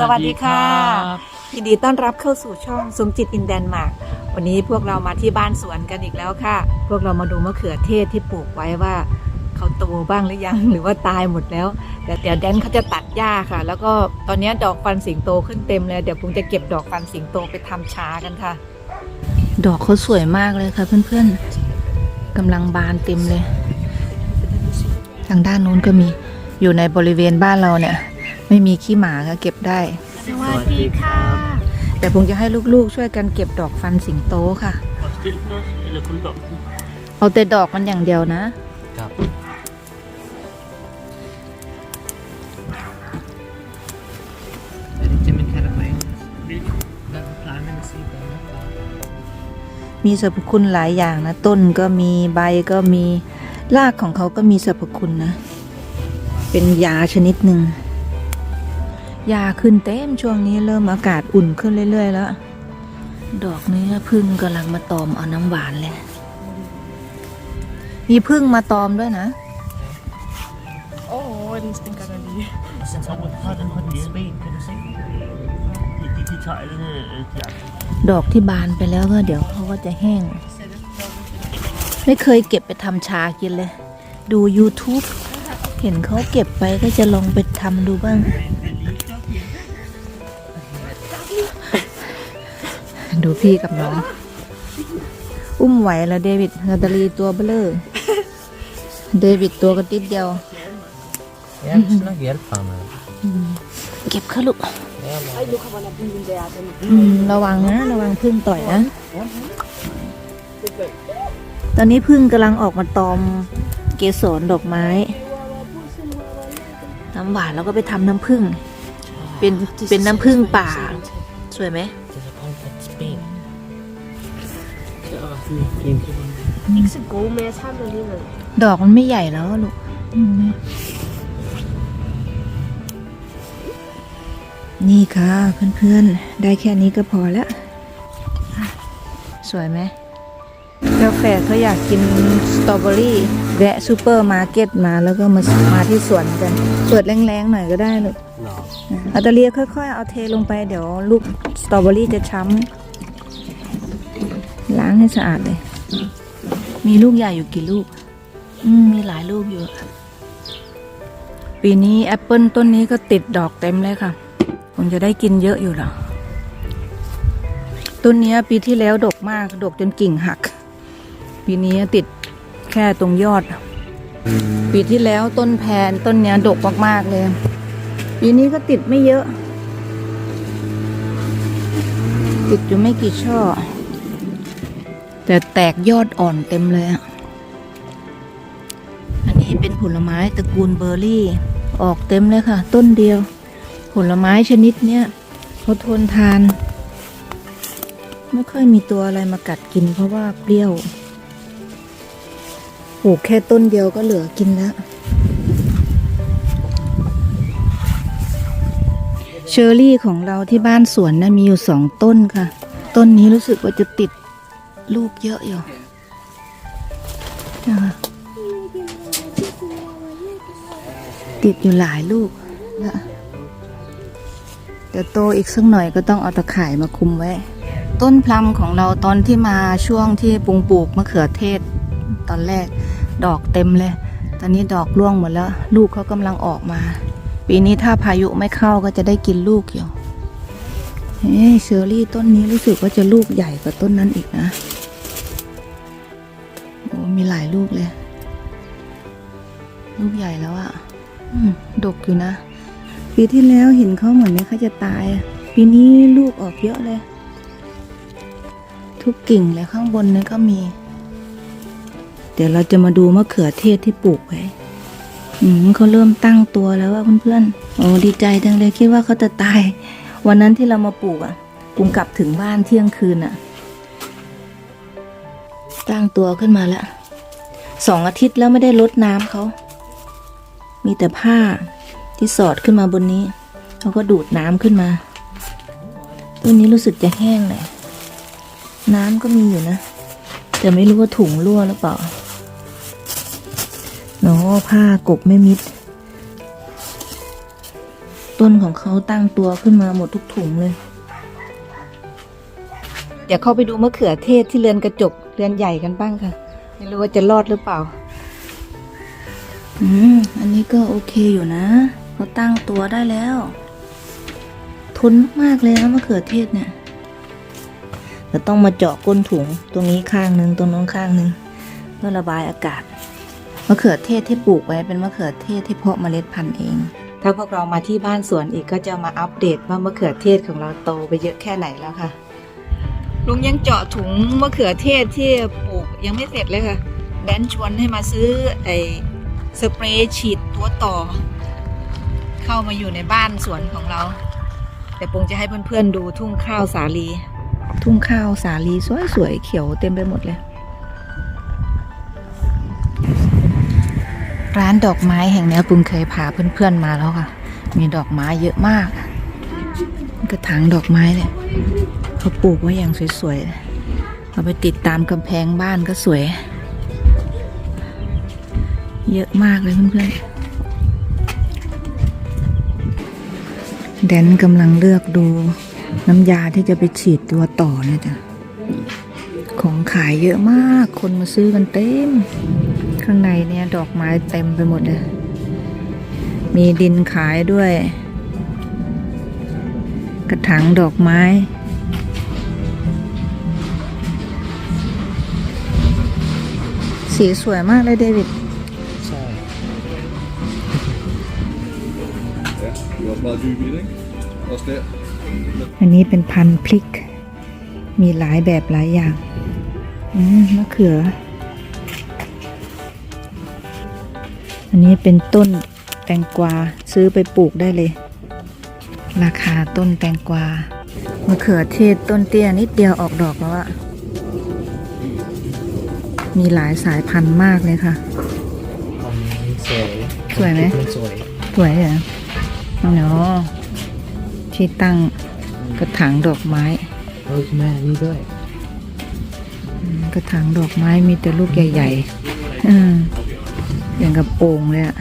สวัสดีค่ะยินดีต้อนรับเข้าสู่ช่องสมจิตอินแดนมาร์กวันนี้พวกเรามาที่บ้านสวนกันอีกแล้วค่ะ พวกเรามาดูมะเขือเทศที่ปลูกไว้ว่าเขาโตบ้างหรือยังหรือว่าตายหมดแล้ว แต่เดี๋ยวแดนเขาจะตัดหญ้าค่ะ แล้วก็ตอนนี้ดอกฟันสิงโตขึ้นเต็มเลยเดี๋ยวผมจะเก็บดอกฟันสิงโตไปทำชากันค่ะ ดอกเขาสวยมากเลยค่ะ เพื่อนๆกำลังบานเต็มเลย ทางด้านนู้นก็มีอยู่ในบริเวณบ้านเราเนี่ย ไม่มีขี้หมาค่ะเก็บได้ สวัสดีค่ะ แต่ผมจะให้ลูกๆช่วยกันเก็บดอกฟันสิงโตค่ะ Stillness eller kulldom? เอาแต่ดอกมันอย่างเดียวนะ ครับ มีสรรพคุณหลายอย่างนะ ต้นก็มีใบก็มีรากของเขาก็มีสรรพคุณนะ เป็นยาชนิดหนึ่ง ยาขึ้นเต็มช่วงนี้เริ่มอากาศอุ่นขึ้นเรื่อย ๆ แล้ว ดอกเนี้อพึ่งกำลังมาตอมเอาน้ำหวานเลยมีพึ่งมาตอมด้วยนะ Åh, den stinker der lige. Sen så har den har et ben, kan du se? De, de, de tager alle øh, de andre. ดอกที่บานไปแล้วก็เดี๋ยวเขาก็จะแห้ง ไม่เคยเก็บไปทำชากินเลย ดู YouTube เห็นเขาเก็บไปก็จะลองไปทำดูบ้าง ดูพี่กับน้อง อุ้มไหวแล้วเดวิดนาตาลีตัวเบลอเดวิดตัวกระติดเดียว Ja, vi skal nok hjælpe ham. เก็บเขาลูก Ja, men อืมระวังนะ ระวังพึ่งต่อยนะ ตอนนี้พึ่งกำลังออกมาตอมเกสรดอกไม้ น้ำหวานแล้วก็ไปทำน้ำผึ้งเป็นเป็นน้ำผึ้งป่า สวยไหม Så er der sådan en kæmpe. Ikke så gode, men jeg tager dem alligevel. ดอกมันไม่ใหญ่แล้วอะลูกอืมนี่ค่ะ เพื่อนๆ ได้แค่นี้ก็พอแล้วอะสวยไหมกาแฟเขาอยากกินสตรอเบอรี่แวะซูเปอร์มาร์เก็ตมาแล้วก็มามาที่สวนกันเปิดแรงๆหน่อยก็ได้ลูก Nå. อัตเลียค่อยๆ เอาเทลงไปเดี๋ยวลูกสตรอเบอรี่จะช้ำล้างให้สะอาดเลย มีลูกใหญ่อยู่กี่ลูก อืมมีหลายลูกอยู่ ปีนี้แอปเปิลต้นนี้ก็ติดดอกเต็มเลยค่ะคงจะได้กินเยอะอยู่หรอ ต้นนี้ปีที่แล้วดกมาก ดกจนกิ่งหัก ปีนี้ติดแค่ตรงยอด ปีที่แล้วต้นแพนต้นนี้ดกมากๆเลย ปีนี้ก็ติดไม่เยอะ ติดอยู่ไม่กี่ช่อ แต่แตกยอดอ่อนเต็มเลยอะอันนี้เป็นผลไม้ตระกูลเบอร์รี่ ออกเต็มเลยค่ะ ต้นเดียว ผลไม้ชนิดเนี้ยเขาทนทาน ไม่ค่อยมีตัวอะไรมากัดกินเพราะว่าเปรี้ยวปลูกแค่ต้นเดียวก็เหลือกินแล้วเชอร์รี่ของเราที่บ้านสวนนะมีอยู่สองต้นค่ะ ต้นนี้รู้สึกว่าจะติด ลูกเยอะอยู่นะคะติดอยู่หลายลูกนะเดี๋ยวโตอีกสักหน่อยก็ต้องเอาตะข่ายมาคุมไว้ ต้นพลัมของเราตอนที่มาช่วงที่ปรุงปลูกมะเขือเทศ ตอนแรกดอกเต็มเลย ตอนนี้ดอกร่วงหมดแล้ว ลูกเขากำลังออกมา ปีนี้ถ้าพายุไม่เข้าก็จะได้กินลูกอยู่เฮ้เชอรี่ต้นนี้รู้สึกว่าจะลูกใหญ่กว่าต้นนั้นอีกนะ หลายลูกเลย ลูกใหญ่แล้วอะอืมดกอยู่นะ ปีที่แล้วเห็นเขาเหมือนเนี่ยเขาจะตายอะปีนี้ลูกออกเยอะเลย ทุกกิ่งเลยข้างบนเนี่ยก็มี เดี๋ยวเราจะมาดูมะเขือเทศที่ปลูกไว้ อืมเขาเริ่มตั้งตัวแล้วว่าเพื่อนๆ โอ้ดีใจจังเลยคิดว่าเขาจะตาย วันนั้นที่เรามาปลูกอะปุงกลับถึงบ้านเที่ยงคืนอะ ตั้งตัวขึ้นมาแล้ว สองอาทิตย์แล้วไม่ได้ลดน้ำเขา มีแต่ผ้าที่สอดขึ้นมาบนนี้เขาก็ดูดน้ำขึ้นมาต้นนี้รู้สึกจะแห้งเลยน้ำก็มีอยู่นะ แต่ไม่รู้ว่าถุงรั่วหรือเปล่าเนาะผ้ากบไม่มิดตต้นของเขาตั้งตัวขึ้นมาหมดทุกถุงเลย เดี๋ยวเข้าไปดูมะเขือเทศที่เรือนกระจกเรือนใหญ่กันบ้างค่ะ ไม่รู้ว่าจะรอดหรือเปล่า อืม อันนี้ก็โอเคอยู่นะเขาตั้งตัวได้แล้ว ทนมากเลยนะมะเขือเทศเนี่ยจะต้องมาเจาะก้นถุงตรงนี้ข้างหนึ่งตรงโน้นข้างหนึ่งเพื่อระบายอากาศมะเขือเทศที่ปลูกไว้เป็นมะเขือเทศที่เพาะเมล็ดพันธุ์เอง ถ้าพวกเรามาที่บ้านสวนอีกก็จะมาอัปเดตว่ามะเขือเทศของเราโตไปเยอะแค่ไหนแล้วค่ะลุงยังเจาะถุงมะเขือเทศที่ปลูก ยังไม่เสร็จเลยค่ะ แดนชวนให้มาซื้อไอ้สเปรย์ฉีดตัวต่อ เข้ามาอยู่ในบ้านสวนของเรา แต่ปงจะให้เพื่อนๆดูทุ่งข้าวสาลี ทุ่งข้าวสาลีสวยๆเขียวเต็มไปหมดเลย ร้านดอกไม้แห่งนี้ปุงเคยพาเพื่อนๆมาแล้วค่ะ มีดอกไม้เยอะมาก กระถางดอกไม้เนี่ยเขาปลูกไว้อย่างสวยๆ เอาไปติดตามกำแพงบ้านก็สวย เยอะมากเลยเพื่อนๆแดนกำลังเลือกดูน้ำยาที่จะไปฉีดตัวต่อเนี่ยจ้ะของขายเยอะมากคนมาซื้อกันเต็ม ข้างในเนี่ยดอกไม้เต็มไปหมดเลย มีดินขายด้วย กระถางดอกไม้ สีสวยมากเลยเดวิด ใช่ Wat maakt u mening? Als de อันนี้เป็นพันธุ์พริก มีหลายแบบหลายอย่างอืมมะเขือ อันนี้เป็นต้นแตงกวาซื้อไปปลูกได้เลย ราคาต้นแตงกวามะเขือเทศต้นเตี้ยนิดเดียวออกดอกแล้วอะ มีหลายสายพันธุ์มากเลยค่ะอันนี้สวยสวยไหมมันสวยสวยเหรอเนาะที่ตั้งกระถางดอกไม้เฮ้ยแม่นี่ด้วยกระถางดอกไม้มีแต่ลูกใหญ่ๆอืมอย่างกับโอ่งเลยอะ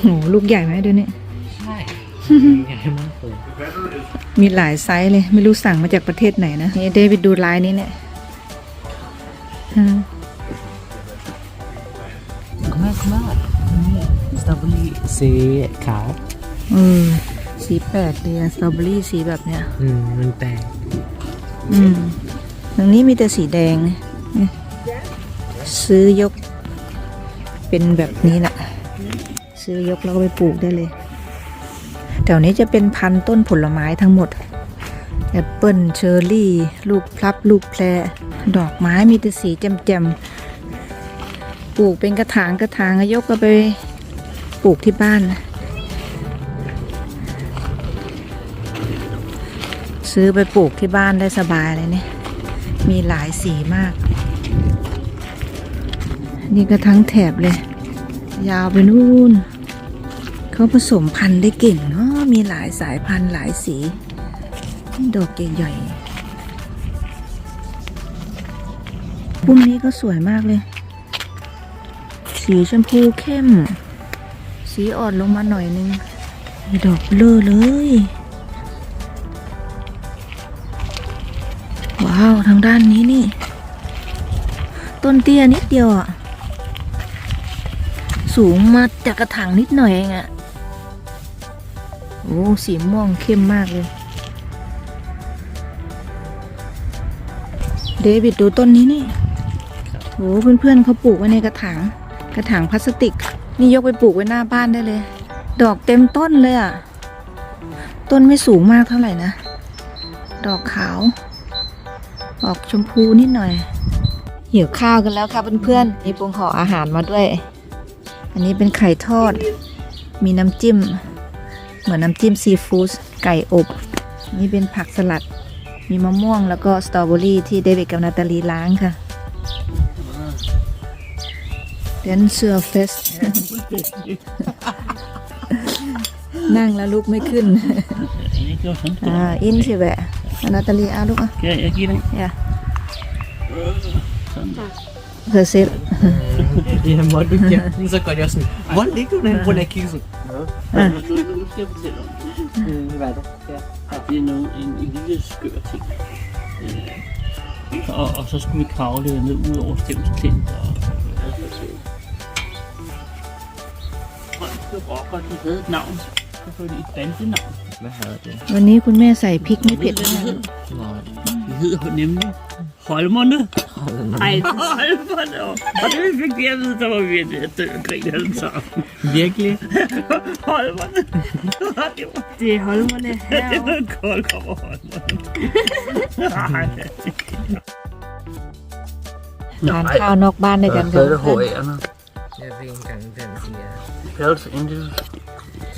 โหลูกใหญ่ไหมเดี๋ยวนี้ ใช่ใหญ่มากเลยมีหลายไซส์เลย ไม่รู้สั่งมาจากประเทศไหนนะ นี่เดวิดดูลายนี้เนี่ย อืมก็มากมากนี่สตรอเบอรี่สีขาวเออสีแปลกดีอะสตรอเบอรี่สีแบบเนี้ย อืมมันแตกอืมตรงนี้มีแต่สีแดงนะซื้อยก เป็นแบบนี้แหละซื้อยกแล้วก็ไปปลูกได้เลยแถวนี้จะเป็นพันธุ์ต้นผลไม้ทั้งหมด แอปเปิลเชอร์รี่ ลูกพลับ ลูกแพร ดอกไม้มีแต่สีแจ่มๆปลูกเป็นกระถางกระถางยกก็ไปปลูกที่บ้าน ซื้อไปปลูกที่บ้านได้สบายเลยเนี่ยมีหลายสีมาก นี่ก็ทั้งแถบเลย ยาวไปนู่นเขาผสมพันธุ์ได้เก่งเนาะมีหลายสายพันธุ์หลายสี ดอกใหญ่ๆ พุ่มนี้ก็สวยมากเลย สีชมพูเข้ม สีอ่อนลงมาหน่อยนึงมีดอกเบลอเลย ว้าว ทางด้านนี้นี่ ต้นเตี้ยนิดเดียวอะ สูงมาจากกระถางนิดหน่อยเองอะ โอ้ สีม่วงเข้มมากเลยเดวิดดูต้นนี้นี่ โอ้เพื่อนๆเขาปลูกไว้ในกระถาง กระถางพลาสติก นี่ยกไปปลูกไว้หน้าบ้านได้เลย ดอกเต็มต้นเลยอะ ต้นไม่สูงมากเท่าไหร่นะ ดอกขาว ออกชมพูนิดหน่อย หิวข้าวกันแล้วค่ะเพื่อนๆ มีปรุงห่ออาหารมาด้วย อันนี้เป็นไข่ทอด มีน้ำจิ้ม เหมือนน้ำจิ้มซีฟู้ด ไก่อบ นี่เป็นผักสลัด มีมะม่วงแล้วก็สตรอเบอรี่ที่เดวิดกับนาตาลีล้างค่ะ เดนเซอร์เฟส นั่งแล้วลุกไม่ขึ้น Ini kau kan? อ่า อินใช่ไหมนาตาลีอาลุกอะ Okey, ya kira. อย่าเธอเซฟ Ja, maar doe je. Niet zo kan je als niet. Wat ligt er in voor een kies? Ja. Nu, nu, nu skal jeg fortælle om det. Mm, hvad er det? Ja. Og det er noget, en, en lille skør ting. Øh, og, og så skulle vi kravle ned ud over Stevns Klint. Og, วันนี้คุณแม่ใส่พริกไม่เผ็ดนะคะอนคืนนี้มัหอยมันเนอไอ้หอยมันเนอตอนนไม่เป็เดียร์ตัวมันเป็นตัวใครจะทำ virkelig หอยมันเจ้หอยมันเนี่ยขอขอบหอยมันทานข้าวนอกบ้านด้วยกันค่ะ er. Hells Angels.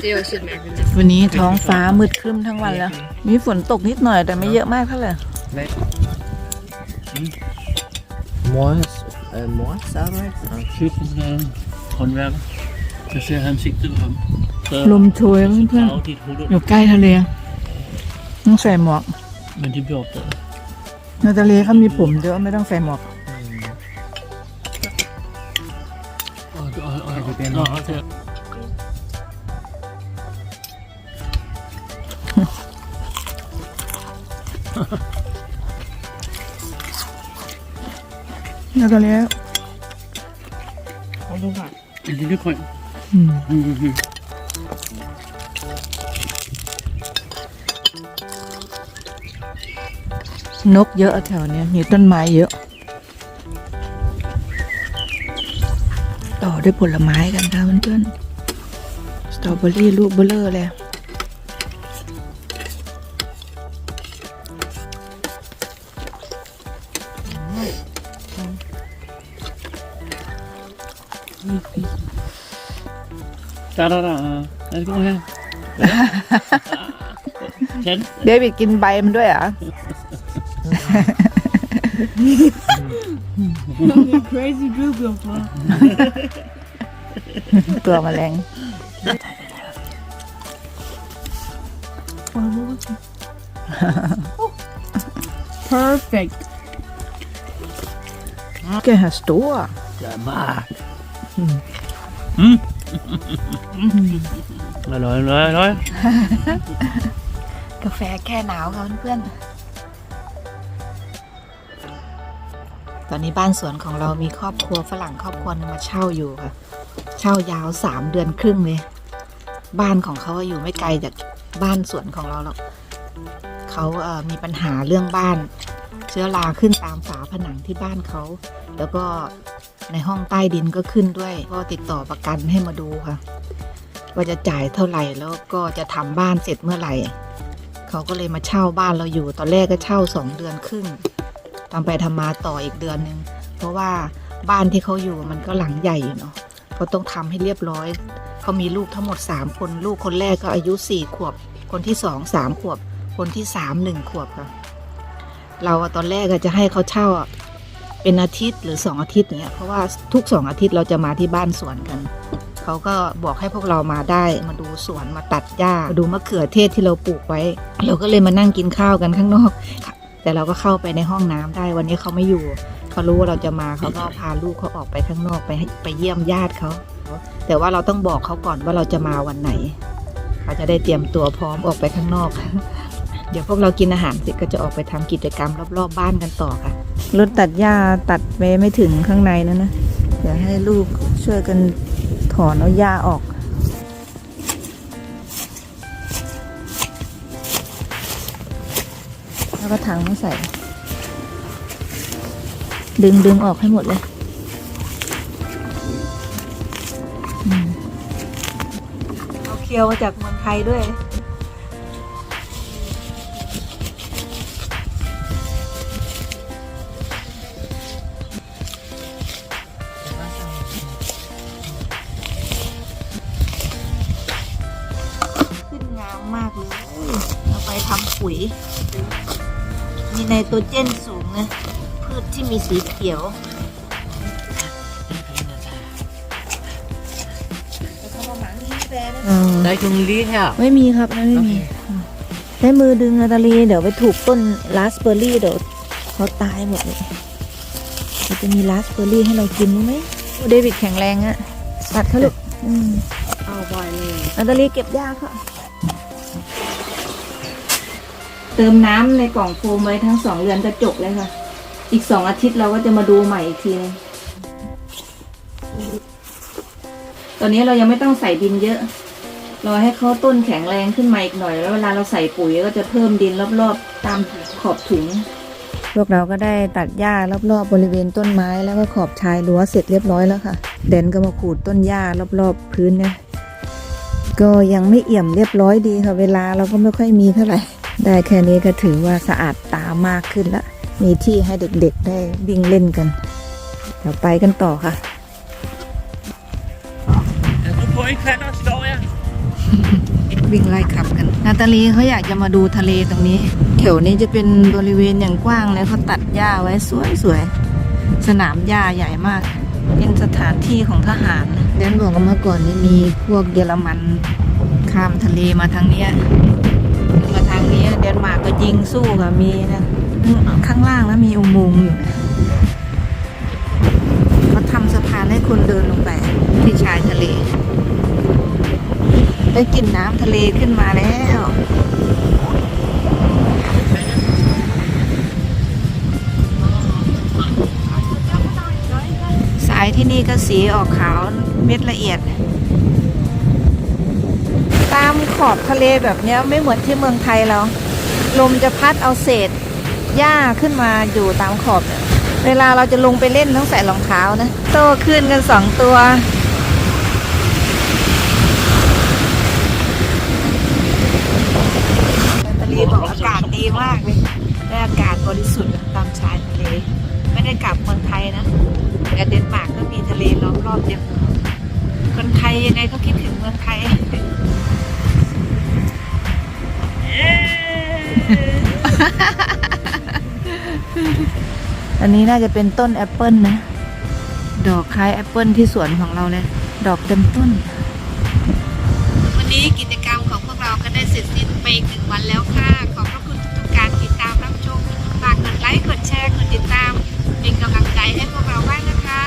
Det er også et mærkeligt. วันนี้ท้องฟ้ามืดครึ้มทั้งวันแล้ว มีฝนตกนิดหน่อยแต่ไม่เยอะมากเท่าไหร่ Mors, øh, mors arbejde? Typen af håndværker. Så ser han sigtet på ham. Så ลมโชยเพื่อน graver de et hul ๆอ under, ยู่ใกล้ทะเลต้องใส่หมวก men de bliver opdaget. ในทะเลเขามีผมเยอะไม่ต้องใส่หมวก Og, og, og, og, og, og, og, ในทะเล en lille grøn. อืม Mm-hmm. นกเยอะแถวเนี้ยมีต้นไม้เยอะ ต่อด้วยผลไม้กันค่ะเพื่อนๆสตรอเบอรี่ลูกเบลเลอร์เลย Da, da, da. Lad os gå her. Tag den. เดวิดกินใบมันด้วยเหรอะ Crazy Google. ตัวแมลง Perfect. แกหาสตัว Ja, Mark. Mm. Halløj, halløj, halløj. กาแฟแค่หนาวค่ะเพื่อนๆตอนนี้บ้านสวนของเรามีครอบครัวฝรั่งครอบครัวนึงมาเช่าอยู่ค่ะ เช่ายาวสามเดือนครึ่งเลย บ้านของเขาอยู่ไม่ไกลจากบ้านสวนของเราหรอกเขาเมีปัญหาเรื่องบ้าน เชื้อราขึ้นตามฝาผนังที่บ้านเขา แล้วก็ ในห้องใต้ดินก็ขึ้นด้วย ก็ติดต่อประกันให้มาดูค่ะ ว่าจะจ่ายเท่าไหร่แล้วก็จะทำบ้านเสร็จเมื่อไหร่ เขาก็เลยมาเช่าบ้านเราอยู่ ตอนแรกก็เช่าสองเดือนครึ่งทำไปทำมาต่ออีกเดือนหนึ่งเพราะว่าบ้านที่เขาอยู่มันก็หลังใหญ่อยู่เนาะเขาต้องทำให้เรียบร้อยเขามีลูกทั้งหมดสามคน ลูกคนแรกก็อายุสี่ขวบ คนที่สองสามขวบ คนที่สามหนึ่งขวบค่ะ เราอะตอนแรกอะจะให้เขาเช่า เป็นอาทิตย์หรือสองอาทิตย์เงี้ยเพราะว่าทุกสองอาทิตย์เราจะมาที่บ้านสวนกันเขาก็บอกให้พวกเรามาได้มาดูสวนมาตัดหญ้ามาดูมะเขือเทศที่เราปลูกไว้ เราก็เลยมานั่งกินข้าวกันข้างนอก แต่เราก็เข้าไปในห้องน้ำได้วันนี้เขาไม่อยู่เขารู้ว่าเราจะมาเขาก็พาลูกเขาออกไปข้างนอกไปไปเยี่ยมญาติเขาแต่ว่าเราต้องบอกเขาก่อนว่าเราจะมาวันไหน เขาจะได้เตรียมตัวพร้อมออกไปข้างนอก เดี๋ยวพวกเรากินอาหารเสร็จก็จะออกไปทำกิจกรรมรอบๆบ้านกันต่อค่ะ รถตัดหญ้าตัดไปไม่ถึงข้างในนะนะ เดี๋ยวให้ลูกช่วยกันถอนเอาหญ้าออกแล้วก็ถังมาใส่ ดึงดึงออกให้หมดเลยอืมเอาเคียวมาจากเมืองไทยด้วย ปทำปุ๋ย มีไนโตรเจนสูงนะพืชที่มีสีเขียวได้ตรงนี้ค่ะไม่มีครับไม่มีใช้มือดึงนาตาลีเดี๋ยวไปถูกต้นราสเบอร์รี่เดี๋ยวเขาตายหมดเลยเราจะมีราสเบอร์รี่ให้เรากินรู้ไหมโอ้เดวิดแข็งแรงอะตัดเขาลูกอืม Au. บ่อยเลยนาตาลีเก็บหญ้าค่ะ เติมน้ำในกล่องโฟมไว้ทั้งสองเรือนกระจกเลยค่ะ อีกสองอาทิตย์เราก็จะมาดูใหม่อีกทีนึงตอนนี้เรายังไม่ต้องใส่ดินเยอะ รอให้เขาต้นแข็งแรงขึ้นมาอีกหน่อย แล้วเวลาเราใส่ปุ๋ยก็จะเพิ่มดินรอบๆตามขอบถุง พวกเราก็ได้ตัดหญ้ารอบๆบริเวณต้นไม้แล้วก็ขอบชายรั้วเสร็จเรียบร้อยแล้วค่ะ เดนก็มาขูดต้นหญ้ารอบๆพื้นเนี่ยก็ยังไม่เอี่ยมเรียบร้อยดีค่ะ เวลาเราก็ไม่ค่อยมีเท่าไหร่ ได้แค่นี้ก็ถือว่าสะอาดตามากขึ้นละ มีที่ให้เด็กๆได้วิ่งเล่นกัน เดี๋ยวไปกันต่อค่ะ En så får jag kväll står jag. วิ่งไล่ขับกัน นาตาลีเขาอยากจะมาดูทะเลตรงนี้ แถวนี้จะเป็นบริเวณอย่างกว้างเลยเขาตัดหญ้าไว้สวยๆ สนามหญ้าใหญ่มาก เป็นสถานที่ของทหารนะเดนบอกว่าเมื่อก่อนนี่มีพวกเยอรมันข้ามทะเลมาทางเนี้ย งนี้เดนมาร์กก็ยิงสู้ค่ะมีนะข้างล่างแล้วมีอุโมงค์อยู่เขาทำสะพานให้คนเดินลงไป ที่ชายทะเลได้กลิ่นน้ำทะเลขึ้นมาแล้วสายที่นี่ก็สีออกขาวเม็ดละเอียด ขอบทะเลแบบนี้ไม่เหมือนที่เมืองไทยเรา ลมจะพัดเอาเศษหญ้าขึ้นมาอยู่ตามขอบ เวลาเราจะลงไปเล่นต้องใส่รองเท้านะ โตขึ้นกันสองตัวตาลีบอกอากาศดีมากเลยได้อากาศบริสุทธิ์ตามชายทะเล ไม่ได้กลับเมืองไทยนะแต่เดนมาร์กก็มีทะเลล้อมรอบเต็มคนไทยยังไงก็คิดถึงเมืองไทย อันนี้น่าจะเป็นต้นแอปเปิลนะ ดอกคล้ายแอปเปิลที่สวนของเราเลย ดอกเต็มต้น วันนี้กิจกรรมของพวกเราก็ได้เสร็จสิ้นไปหนึ่งวันแล้วค่ะ ขอบพระคุณทุกการติดตามรับชม ฝากกดไลค์ กดแชร์ กดติดตาม เป็นกำลังใจให้พวกเราบ้างนะคะ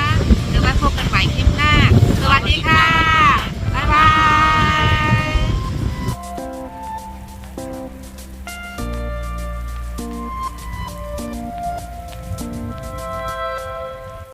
หรือว่าพบกันใหม่คลิปหน้า สวัสดีค่ะ